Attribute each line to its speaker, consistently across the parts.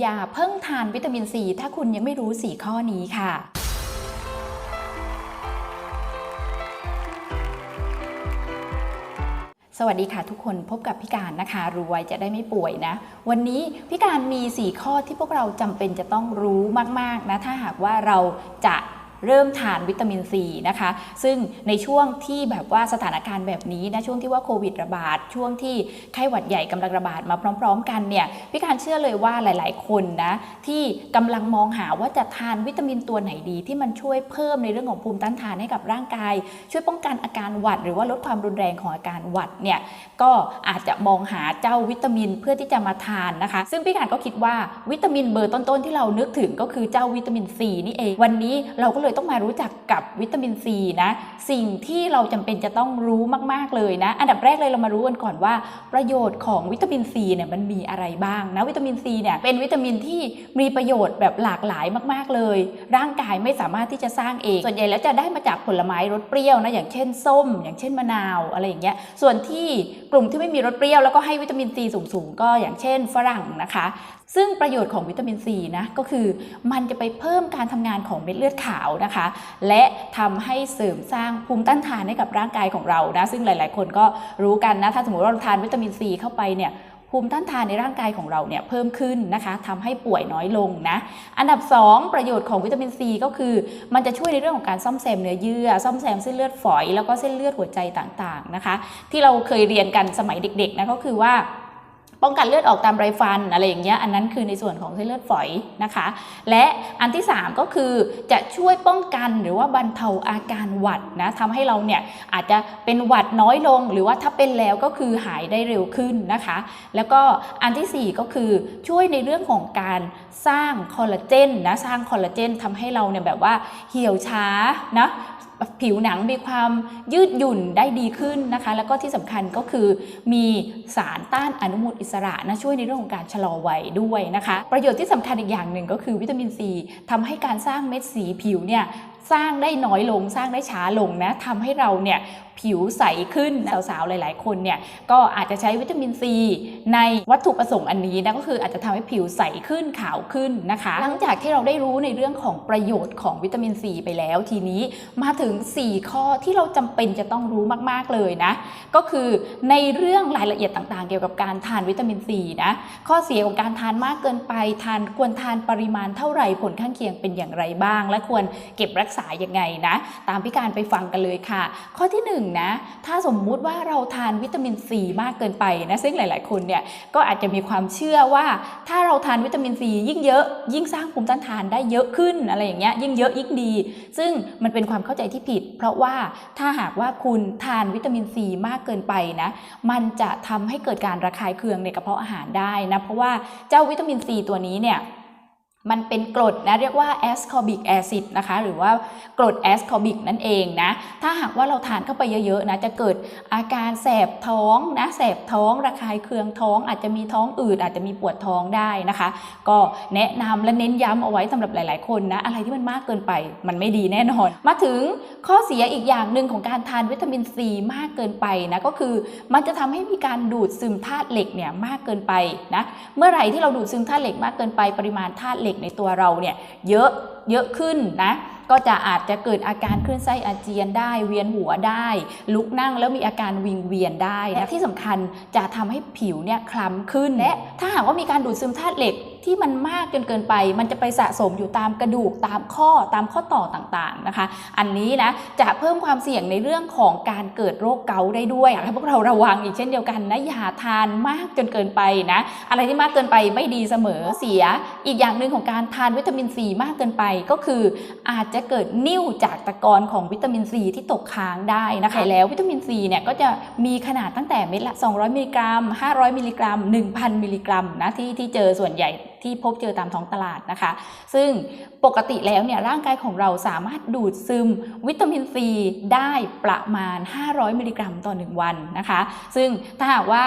Speaker 1: อย่าเพิ่งทานวิตามินซีถ้าคุณยังไม่รู้ 4 ข้อนี้ค่ะสวัสดีค่ะทุกคนพบกับพี่การนะคะรู้ไว้จะได้ไม่ป่วยนะ วันนี้พี่การมี 4 ข้อที่พวกเราจำเป็นจะต้องรู้มากๆนะถ้าหากว่าเราจะ เริ่มทานวิตามินซีนะคะ ซึ่งในช่วงที่แบบว่าสถานการณ์แบบนี้นะช่วงที่ว่าโควิดระบาด ช่วงที่ไข้หวัดใหญ่กำลังระบาดมาพร้อม ๆ กันเนี่ยพี่การเชื่อเลยว่าหลาย ๆ คนนะที่กำลังมองหาว่าจะทานวิตามินตัวไหนดี ที่มันช่วยเพิ่มในเรื่องของภูมิต้านทานให้กับร่างกาย ช่วยป้องกันอาการหวัด หรือว่าลดความรุนแรงของอาการหวัดเนี่ยก็อาจจะมองหาเจ้าวิตามินเพื่อที่จะมาทานนะคะ ซึ่งพี่การก็คิดว่าวิตามินเบอร์ต้น ๆ ที่เรานึกถึงก็คือเจ้าวิตามินซีนี่เองวันนี้เราก็เลยต้องมารู้จักกับวิตามินซีนะ สิ่งที่เราจำเป็นจะต้องรู้มาก ๆ เลยนะ อันดับแรกเลยเรามารู้กันก่อนว่า ประโยชน์ของวิตามินซีเนี่ยมันมีอะไรบ้างนะวิตามินซีเนี่ยเป็นวิตามินที่มีประโยชน์แบบหลากหลายมาก ๆ เลย ร่างกายไม่สามารถที่จะสร้างเอง ส่วนใหญ่แล้วจะได้มาจากผลไม้รสเปรี้ยวนะอย่างเช่นส้ม อย่างเช่นมะนาวอะไรอย่างเงี้ยส่วนที่กลุ่มที่ไม่มีรสเปรี้ยวแล้วก็ให้วิตามินซีสูงๆก็อย่างเช่นฝรั่งนะคะ ซึ่งประโยชน์ของวิตามินซีนะก็คือมันจะไปเพิ่มการทำงานของเม็ดเลือดขาวนะคะ และทำให้เสริมสร้างภูมิต้านทานให้กับร่างกายของเรานะซึ่งหลาย ๆ คนก็รู้กันนะถ้าสมมติว่าเราทานวิตามินซีเข้าไปเนี่ยภูมิต้านทานในร่างกายของเราเนี่ยเพิ่มขึ้นนะคะทำให้ป่วยน้อยลงนะ อันดับ 2 ประโยชน์ของวิตามินซีก็คือ มันจะช่วยในเรื่องของการซ่อมแซมเนื้อเยื่อ ซ่อมแซมเส้นเลือดฝอย แล้วก็เส้นเลือดหัวใจต่างๆนะคะ ที่เราเคยเรียนกันสมัยเด็กๆนะก็คือว่า ป้องกันเลือดออกตามไรฟันอะไรอย่างเงี้ยอันนั้นคือในส่วนของเส้นเลือดฝอยนะคะ และอันที่ 3 ก็คือจะช่วยป้องกันหรือว่าบรรเทาอาการหวัดนะทำให้เราเนี่ยอาจจะเป็นหวัดน้อยลง หรือว่าถ้าเป็นแล้วก็คือหายได้เร็วขึ้นนะคะ แล้วก็อันทีสี่4 ก็คือช่วยในเรื่องของการสร้างคอลลาเจนนะสร้างคอลลาเจนทำให้เราเนี่ยแบบว่าเหี่ยวช้านะ ผิวหนังมีความยืดหยุ่นได้ดีขึ้นนะคะ แล้วก็ที่สำคัญก็คือมีสารต้านอนุมูลอิสระนะช่วยในเรื่องของการชะลอวัยด้วยนะคะ ประโยชน์ที่สำคัญอีกอย่างหนึ่งก็คือวิตามินซีทำให้การสร้างเม็ดสีผิวเนี่ย สร้างได้น้อยลงสร้างได้ช้าลงนะทำให้เราเนี่ยผิวใสขึ้นสาวๆ หลายๆ คนเนี่ยก็อาจจะใช้วิตามินซีในวัตถุประสงค์อันนี้นะก็คืออาจจะทำให้ผิวใสขึ้นขาวขึ้นนะคะ หลังจากที่เราได้รู้ในเรื่องของประโยชน์ของวิตามินซีไปแล้วทีนี้มาถึง 4 ข้อที่เราจำเป็นจะต้องรู้มากๆเลยนะ ก็คือในเรื่องรายละเอียดต่างๆ เกี่ยวกับการทานวิตามินซีนะข้อเสียของการทานมากเกินไป ทานควรทานปริมาณเท่าไหร่ผลข้างเคียงเป็นอย่างไรบ้าง และควรเก็บรักษายังไงนะ ตามพี่การไปฟังกันเลยค่ะ ข้อที่1นงนะถ้าสมมุติว่าเราทานวิตามินซีมากเกินไปนะซึ่งหลาย ๆ คนเนี่ยก็อาจจะมีความเชื่อว่า ถ้าเราทานวิตามินซียิ่งเยอะยิ่งสร้างภูมิต้านทานได้เยอะขึ้นอะไรอย่างเงี้ยยิ่งเยอะยิ่งดี ซึ่งมันเป็นความเข้าใจที่ผิด เพราะว่าถ้าหากว่าคุณทานวิตามินซีมากเกินไปนะ มันจะทำให้เกิดการระคายเคืองในกระเพาะอาหารได้นะเพราะว่าเจ้าวิตามินซีตัวนี้เนี่ย มันเป็นกรดนะเรียกว่า ascorbic acid นะคะหรือว่ากรด ascorbic นั่นเองนะถ้าหากว่าเราทานเข้าไปเยอะๆนะจะเกิดอาการแสบท้องนะแสบท้องระคายเคืองท้อง อาจจะมีท้องอืดอาจจะมีปวดท้องได้นะคะ ก็แนะนำและเน้นย้ำเอาไว้สำหรับหลาย ๆ คนนะอะไรที่มันมากเกินไปมันไม่ดีแน่นอน มาถึงข้อเสียอีกอย่างหนึ่งของการทานวิตามินซีมากเกินไปนะก็คือมันจะทำให้มีการดูดซึมธาตุเหล็กเนี่ยมากเกินไปนะเมื่อไหร่ที่เราดูดซึมธาตุเหล็กมากเกินไปปริมาณธาตุเหล็กในตัวเราเนี่ยเยอะเยอะขึ้นนะก็จะอาจจะเกิดอาการคลื่นไส้อาเจียนได้ เวียนหัวได้ ลุกนั่งแล้วมีอาการวิงเวียนได้และที่สำคัญจะทำให้ผิวเนี่ยคล้ำขึ้นและถ้าหากว่ามีการดูดซึมธาตุเหล็ก ที่มันมากจนเกินไป มันจะไปสะสมอยู่ตามกระดูกตามข้อตามข้อต่อต่างๆนะคะ อันนี้นะจะเพิ่มความเสี่ยงในเรื่องของการเกิดโรคเกาต์ได้ด้วยอยากให้พวกเราระวังอีกเช่นเดียวกันนะอย่าทานมากจนเกินไปนะอะไรที่มากเกินไปไม่ดีเสมอเสีย อีกอย่างหนึ่งของการทานวิตามินซีมากเกินไปก็คืออาจจะเกิดนิ่วจากตะกอนของวิตามินซีที่ตกค้างได้นะคะแล้ววิตามินซีเนี่ยก็จะมีขนาดตั้งแต่เม็ดละ 200 มิลลิกรัม 500 มิลลิกรัม 1,000 มิลลิกรัมนะที่ที่เจอส่วนใหญ่ ที่พบเจอตามท้องตลาดนะคะ ซึ่งปกติแล้วเนี่ยร่างกายของเราสามารถดูดซึมวิตามินซีได้ประมาณ 500 มิลลิกรัมต่อ 1 วันนะคะ ซึ่งถ้าหากว่า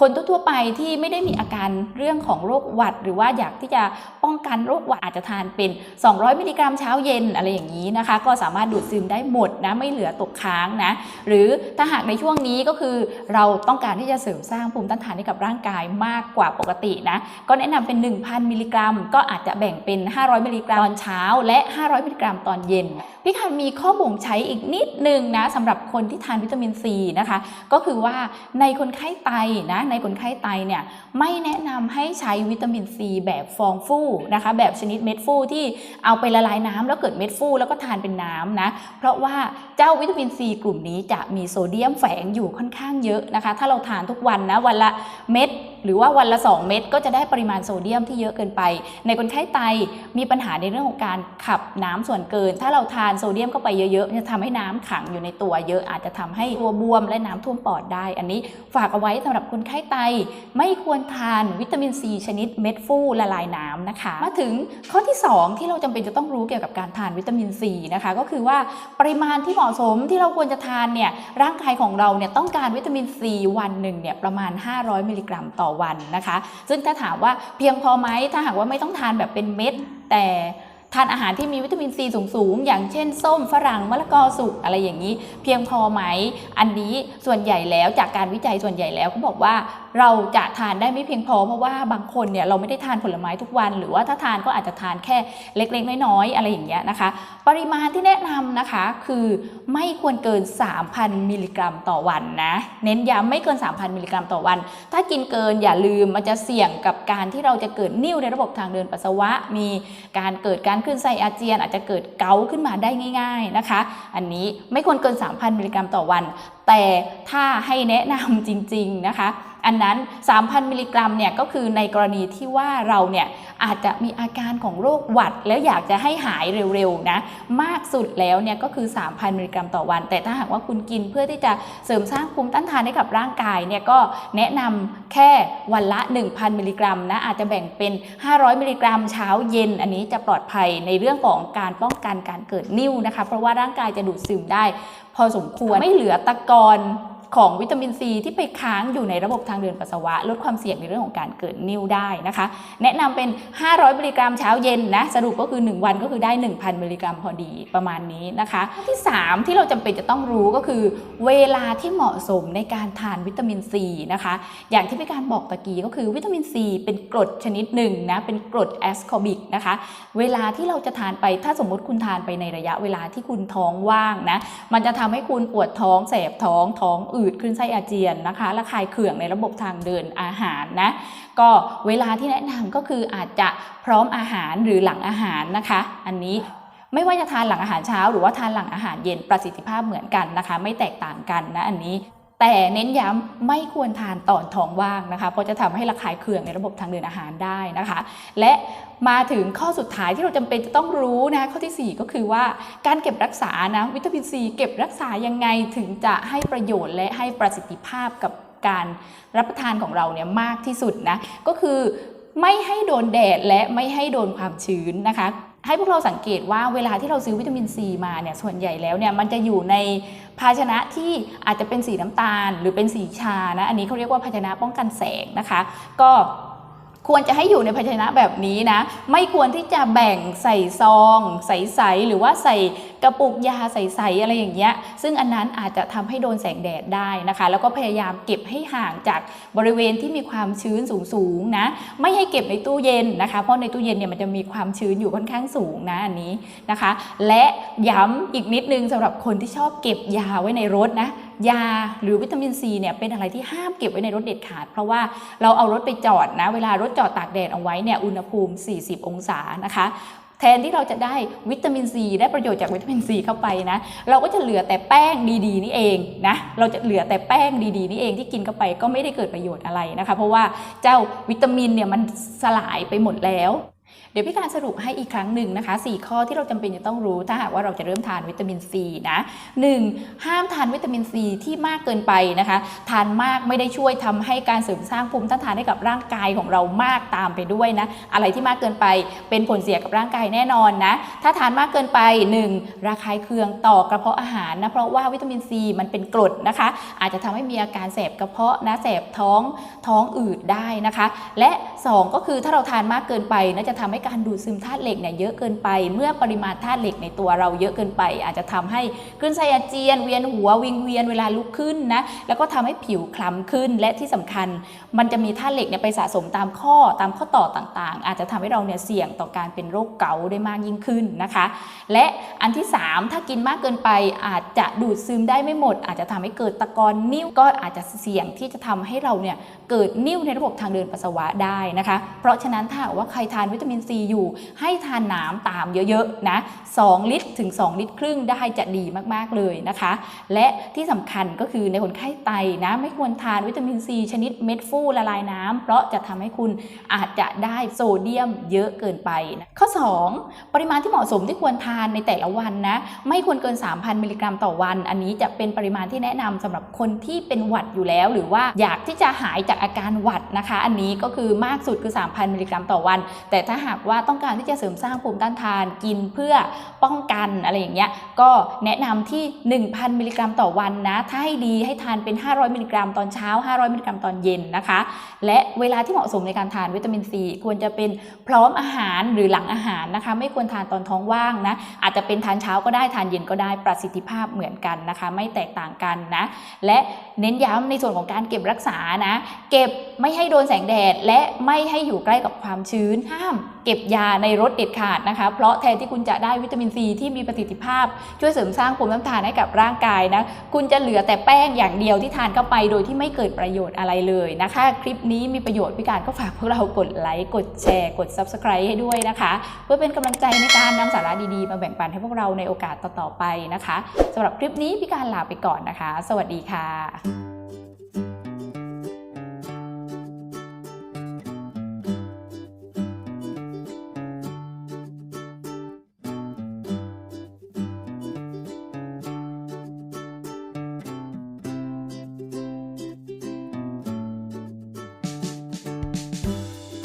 Speaker 1: คนทั่วๆไปที่ไม่ได้มีอาการเรื่องของโรคหวัด หรือว่าอยากที่จะป้องกันโรคหวัดอาจจะทานเป็น 200 มิลลิกรัมเช้าเย็นอะไรอย่างนี้นะคะ ก็สามารถดูดซึมได้หมดนะไม่เหลือตกค้างนะหรือถ้าหากในช่วงนี้ก็คือเราต้องการที่จะเสริมสร้างภูมิต้านทานให้กับร่างกายมากกว่าปกตินะก็แนะนำเป็น 1,000 มิลลิกรัม ก็อาจจะแบ่งเป็น 500 มิลลิกรัมตอนเช้า และ 500 มิลลิกรัมตอนเย็น พี่คันมีข้อบ่งใช้อีกนิดนึงนะสำหรับคนที่ทานวิตามินซีนะคะ ก็คือว่าในคนไข้ไตนะในคนไข้ไตเนี่ยไม่แนะนำให้ใช้วิตามินซีแบบฟองฟูนะคะ แบบชนิดเม็ดฟูที่เอาไปละลายน้ำแล้วเกิดเม็ดฟูแล้วก็ทานเป็นน้ำนะเพราะว่าเจ้าวิตามินซีกลุ่มนี้จะมีโซเดียมแฝงอยู่ค่อนข้างเยอะนะคะ ถ้าเราทานทุกวันนะวันละเม็ด หรือว่าวันละ 2 เม็ดก็จะได้ปริมาณโซเดียมที่เยอะเกินไป ในคนไข้ไตมีปัญหาในเรื่องของการขับน้ำส่วนเกิน ถ้าเราทานโซเดียมเข้าไปเยอะๆจะทำให้น้ำขังอยู่ในตัวเยอะอาจจะทำให้ตัวบวมและน้ำท่วมปอดได้ อันนี้ฝากเอาไว้สำหรับคนไข้ไตไม่ควรทานวิตามินซีชนิดเม็ดฟูละลายน้ำนะคะ มาถึงข้อที่ 2 ที่เราจำเป็นจะต้องรู้เกี่ยวกับการทานวิตามินซีนะคะ ก็คือว่าปริมาณที่เหมาะสมที่เราควรจะทานเนี่ยร่างกายของเราเนี่ยต้องการวิตามินซีวันหนึ่งเนี่ยประมาณ 500 มิลลิกรัมต่อวันนะคะ ซึ่งถ้าถามว่าเพียงพอไหมถ้าหากว่าไม่ต้องทานแบบเป็นเม็ด แต่ทานอาหารที่มีวิตามินซีสูงๆ อย่างเช่น ส้มฝรั่งมะละกอสุกอะไรอย่างนี้ เพียงพอไหม อันนี้ส่วนใหญ่แล้วจากการวิจัยส่วนใหญ่แล้วเขาบอกว่า เราจะทานได้ไม่เพียงพอ เพราะว่าบางคนเนี่ยเราไม่ได้ทานผลไม้ทุกวัน หรือว่าถ้าทานก็อาจจะทานแค่เล็กๆ น้อยๆอะไรอย่างเงี้ยนะคะ ปริมาณที่แนะนำนะคะคือไม่ควรเกิน 3,000 มิลลิกรัมต่อวันนะเน้นย้ำไม่เกิน 3,000 มิลลิกรัมต่อวัน ถ้ากินเกินอย่าลืมมันจะเสี่ยงกับการที่เราจะเกิดนิ่วในระบบทางเดินปัสสาวะ มีการเกิดการขึ้นไส้อาเจียน อาจจะเกิดเกาขึ้นมาได้ง่าย ๆนะคะ อันนี้ไม่ควรเกิน 3,000 มิลลิกรัมต่อวัน แต่ถ้าให้แนะนำจริง ๆ นะคะ อันนั้น 3,000 มิลลิกรัมเนี่ยก็คือในกรณีที่ว่าเราเนี่ยอาจจะมีอาการของโรคหวัด แล้วอยากจะให้หายเร็วๆนะมากสุดแล้วเนี่ยก็คือ 3,000 มิลลิกรัมต่อวัน แต่ถ้าหากว่าคุณกินเพื่อที่จะเสริมสร้างภูมิต้านทานให้กับร่างกายเนี่ยก็แนะนำแค่วันละ 1,000 มิลลิกรัมนะอาจจะแบ่งเป็น 500 มิลลิกรัม เช้าเย็น อันนี้จะปลอดภัยในเรื่องของการป้องกันการเกิดนิ่วนะคะ เพราะว่าร่างกายจะดูดซึมได้ พอสมควรไม่เหลือตะกอน ของวิตามินซีที่ไปค้างอยู่ในระบบทางเดินปัสสาวะ ลดความเสี่ยงในเรื่องของการเกิดนิ่วได้นะคะ แนะนำเป็น 500มิลลิกรัมเช้าเย็นนะสรุปก็คือ 1 วันก็คือได้ 1,000มิลลิกรัมพอดีประมาณนี้นะคะ ที่ 3 ที่เราจำเป็นจะต้องรู้ก็คือ เวลาที่เหมาะสมในการทานวิตามินซีนะคะ อย่างที่พี่การบอกตะกี้ก็คือวิตามินซีเป็นกรดชนิดหนึ่งนะเป็นกรดแอสคอบิกนะคะเวลาที่เราจะทานไปถ้าสมมติคุณทานไปในระยะเวลาที่คุณท้องว่างนะมันจะทำให้คุณปวดท้องแสบท้องท้องอืดขึ้นไส้อาเจียนนะคะระคายเคืองในระบบทางเดินอาหารนะก็เวลาที่แนะนำก็คืออาจจะพร้อมอาหารหรือหลังอาหารนะคะ อันนี้ไม่ว่าจะทานหลังอาหารเช้า หรือว่าทานหลังอาหารเย็นประสิทธิภาพเหมือนกันนะคะ ไม่แตกต่างกันนะอันนี้ แต่เน้นย้ำไม่ควรทานตอนท้องว่างนะคะ เพราะจะทำให้ระคายเคืองในระบบทางเดินอาหารได้นะคะ และมาถึงข้อสุดท้ายที่เราจำเป็นจะต้องรู้นะข้อทีสี่ 4 ก็คือว่าการเก็บรักษานะวิตามินซีเก็บรักษายังไงถึงจะให้ประโยชน์และให้ประสิทธิภาพกับการรับประทานของเราเนี่ยมากที่สุดนะก็คือไม่ให้โดนแดดและไม่ให้โดนความชื้นนะคะ ให้พวกเราสังเกตว่าเวลาที่เราซื้อวิตามินซีมาเนี่ยส่วนใหญ่แล้วเนี่ยมันจะอยู่ในภาชนะที่อาจจะเป็นสีน้ำตาล หรือเป็นสีชานะอันนี้เขาเรียกว่าภาชนะป้องกันแสงนะคะ ก็ควรจะให้อยู่ในภาชนะแบบนี้นะ ไม่ควรที่จะแบ่งใส่ซอง ใสๆหรือว่าใส่ กระปุกยาใสๆอะไรอย่างเงี้ยซึ่งอันนั้นอาจจะทำให้โดนแสงแดดได้นะคะ แล้วก็พยายามเก็บให้ห่างจากบริเวณที่มีความชื้นสูงๆนะไม่ให้เก็บในตู้เย็นนะคะ เพราะในตู้เย็นเนี่ยมันจะมีความชื้นอยู่ค่อนข้างสูงนะอันนี้นะคะ และย้ำอีกนิดนึงสำหรับคนที่ชอบเก็บยาไว้ในรถนะยาหรือวิตามินซีเนี่ยเป็นอะไรที่ห้ามเก็บไว้ในรถเด็ดขาด เพราะว่าเราเอารถไปจอดนะ เวลารถจอดตากแดดเอาไว้เนี่ยอุณหภูมิ 40 องศานะคะ แทนที่เราจะได้วิตามินซีได้ประโยชน์จากวิตามินซีเข้าไปนะ เราก็จะเหลือแต่แป้งดี ๆ นี่เองนะ เราจะเหลือแต่แป้งดี ๆ นี่เองที่กินเข้าไปก็ไม่ได้เกิดประโยชน์อะไรนะคะ เพราะว่าเจ้าวิตามินเนี่ยมันสลายไปหมดแล้ว เดี๋ยวพี่การสรุปให้อีกครั้งหนึ่งนะคะ 4 ข้อที่เราจำเป็นจะต้องรู้ถ้าหากว่าเราจะเริ่มทานวิตามินซีนะ 1. ห้ามทานวิตามินซีที่มากเกินไปนะคะ ทานมากไม่ได้ช่วยทำให้การเสริมสร้างภูมิต้านทานให้กับร่างกายของเรามากตามไปด้วยนะอะไรที่มากเกินไปเป็นผลเสียกับร่างกายแน่นอนนะถ้าทานมากเกินไป 1. ระคายเคืองต่อกระเพาะอาหารนะเพราะว่าวิตามินซีมันเป็นกรดนะคะ อาจจะทำให้มีอาการแสบกระเพาะนะแสบท้องท้องอืดได้นะคะ และ 2 ก็คือถ้าเราทานมากเกินไปนะจะทำให้การดูดซึมธาตุเหล็กเนี่ยเยอะเกินไป เมื่อปริมาณธาตุเหล็กในตัวเราเยอะเกินไป อาจจะทำให้คลื่นไส้อาเจียน เวียนหัววิงเวียนเวลาลุกขึ้นนะแล้วก็ทำให้ผิวคล้ำขึ้นและที่สำคัญ มันจะมีธาตุเหล็กเนี่ยไปสะสมตามข้อตามข้อต่อต่างๆ อาจจะทำให้เราเนี่ยเสี่ยงต่อการเป็นโรคเกาต์ได้มากยิ่งขึ้นนะคะ และอันที่ 3 ถ้ากินมากเกินไปอาจจะดูดซึมได้ไม่หมด อาจจะทำให้เกิดตะกอนนิ่วก็อาจจะเสี่ยงที่จะทำให้เราเนี่ยเกิดนิ่วในระบบทางเดินปัสสาวะได้นะคะ เพราะฉะนั้นถ้าว่าใครทานวิตามินซีอยู่ให้ทานน้ำตามเยอะๆนะ2ลิตรถึง 2 ลิตรครึ่งได้จะดีมากๆเลยนะคะ และที่สำคัญก็คือในคนไข้ไตนะไม่ควรทานวิตามินซีชนิดเม็ดฟูละลายน้ำเพราะจะทำให้คุณอาจจะได้โซเดียมเยอะเกินไปนะข้อ 2 ปริมาณที่เหมาะสมที่ควรทานในแต่ละวันนะไม่ควรเกิน 3,000 มิลลิกรัมต่อวัน อันนี้จะเป็นปริมาณที่แนะนำสำหรับคนที่เป็นหวัดอยู่แล้ว หรือว่าอยากที่จะหายจากอาการหวัดนะคะ อันนี้ก็คือมากสุดคือ 3,000 มิลลิกรัมต่อวัน แต่ถ้าหากว่าต้องการที่จะเสริมสร้างภูมิต้านทานกินเพื่อป้องกันอะไรอย่างเงี้ยก็แนะนำที่ 1,000 มิลลิกรัมต่อวันนะ ถ้าให้ดีให้ทานเป็น 500 มิลลิกรัมตอนเช้า 500 มิลลิกรัมตอนเย็นนะคะ และเวลาที่เหมาะสมในการทานวิตามินซีควรจะเป็นพร้อมอาหารหรือหลังอาหารนะคะ ไม่ควรทานตอนท้องว่างนะอาจจะเป็นทานเช้าก็ได้ทานเย็นก็ได้ประสิทธิภาพเหมือนกันนะคะ ไม่แตกต่างกันนะและเน้นย้ำในส่วนของการเก็บรักษานะ เก็บไม่ให้โดนแสงแดดและไม่ให้อยู่ใกล้กับความชื้นห้ามเก็บยาในรถเด็ดขาดนะคะ เพราะแทนที่คุณจะได้วิตามินซีที่มีประสิทธิภาพ ช่วยเสริมสร้างภูมิต้านทานให้กับร่างกายนะ คุณจะเหลือแต่แป้งอย่างเดียวที่ทานเข้าไปโดยที่ไม่เกิดประโยชน์อะไรเลยนะคะ คลิปนี้มีประโยชน์พี่การก็ฝากพวกเรากดไลค์กดแชร์กด Subscribe ให้ด้วยนะคะ เพื่อเป็นกำลังใจในการนำสาระดีๆ มาแบ่งปันให้พวกเราในโอกาสต่อๆไปนะคะสำหรับคลิปนี้พี่การลาไปก่อนนะคะ สวัสดีค่ะ